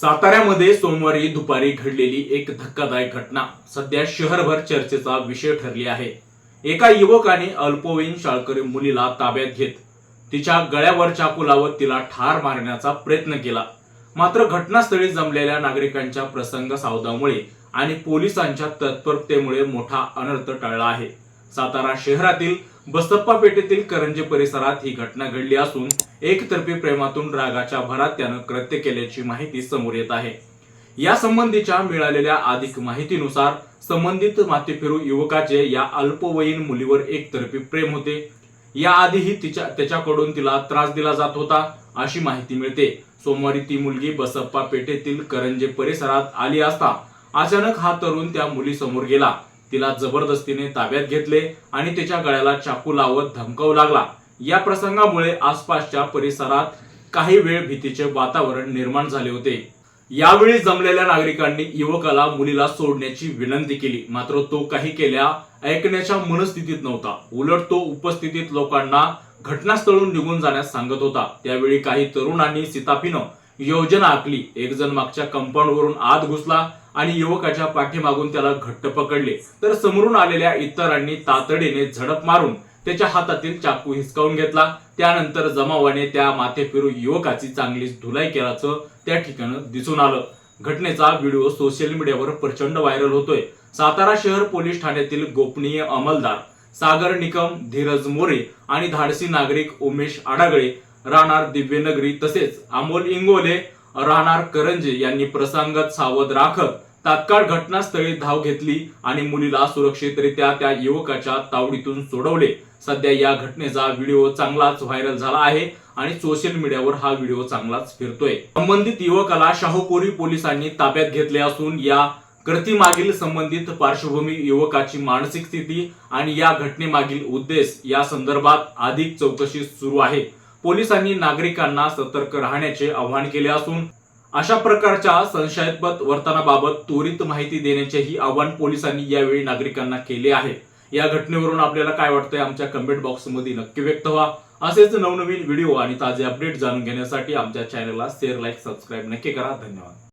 साताऱ्यामध्ये सोमवारी दुपारी घडलेली एक धक्कादायक घटना सध्या शहरभर चर्चेचा विषय ठरली आहे. एका युवकाने अल्पवयीन शाळकरी मुलीला ताब्यात घेत तिच्या गळ्यावर चाकू लावत तिला ठार मारण्याचा प्रयत्न केला. मात्र घटनास्थळी जमलेल्या नागरिकांच्या प्रसंग सावधामुळे आणि पोलिसांच्या तत्परतेमुळे मोठा अनर्थ टळला आहे. सातारा शहरातील बसप्पा पेठेतील करंजे परिसरात ही घटना घडली असून एकतर्फी प्रेमातून रागाच्या भरात त्यानं कृत्य केल्याची माहिती समोर येत आहे. या संबंधीच्या मिळालेल्या अधिक माहितीनुसार संबंधित मातेफिरू युवकाचे या अल्पवयीन मुलीवर एकतर्फी प्रेम होते. याआधीही तिच्या त्याच्याकडून तिला त्रास दिला जात होता अशी माहिती मिळते. सोमवारी ती मुलगी बसप्पा पेठेतील करंजे परिसरात आली असता अचानक हा तरुण त्या मुलीसमोर गेला. तिला जबरदस्तीने ताब्यात घेतले आणि तिच्या गळ्याला चाकू लावत धमकावू लागला. या प्रसंगामुळे आसपासच्या परिसरात काही वेळ भीतीचे वातावरण निर्माण झाले होते. यावेळी जमलेल्या नागरिकांनी युवकाला मुलीला सोडण्याची विनंती केली. मात्र तो काही केल्या ऐकण्याच्या मनस्थितीत नव्हता. उलट तो उपस्थितीत लोकांना घटनास्थळून निघून जाण्यास सांगत होता. त्यावेळी काही तरुणांनी सिताफीनं योजना आखली. एक जण मागच्या कंपाऊंड वरून आत घुसला आणि युवकाच्या पाठीमागून त्याला घट्ट पकडले. तर समोरून आलेल्या इतरांनी तातडीने झडप मारून त्याच्या हातातील चाकू हिसकावून घेतला. त्यानंतर जमावाने त्या माथेफिरू युवकाची चांगलीच धुलाई केल्याचं त्या ठिकाणी दिसून आलं. घटनेचा व्हिडिओ सोशल मीडियावर प्रचंड व्हायरल होतोय. सातारा शहर पोलीस ठाण्यातील गोपनीय अंमलदार सागर निकम धीरज मोरे आणि धाडसी नागरिक उमेश आडागळे राहणार दिव्यनगरी तसेच अमोल इंगोले राहणार करंजे यांनी प्रसंगात सावध राखत तात्काळ घटनास्थळी धाव घेतली आणि मुलीला सुरक्षितरित्या त्या युवकाच्या तावडीतून सोडवले. सध्या या घटनेचा व्हिडिओ चांगलाच व्हायरल झाला आहे आणि सोशल मीडियावर हा व्हिडिओ चांगलाच फिरतोय. संबंधित युवकाला शाहूपुरी पोलिसांनी ताब्यात घेतले असून या कृतीमागील संबंधित पार्श्वभूमी युवकाची मानसिक स्थिती आणि या घटनेमागील उद्देश या संदर्भात अधिक चौकशी सुरू आहे. पोलिसांनी नागरिकांना सतर्क राहण्याचे आवाहन केले असून अशा प्रकारच्या संशयास्पद वर्तनाबाबत त्वरित माहिती देण्याचेही आवाहन पोलिसांनी यावेळी नागरिकांना केले आहे. या घटनेवरून आपल्याला काय वाटतंय? आमच्या कमेंट बॉक्समध्ये नक्की व्यक्त व्हा. असेच नवनवीन व्हिडिओ आणि ताजे अपडेट जाणून घेण्यासाठी आमच्या चॅनलला शेअर लाईक सबस्क्राईब नक्की करा. धन्यवाद.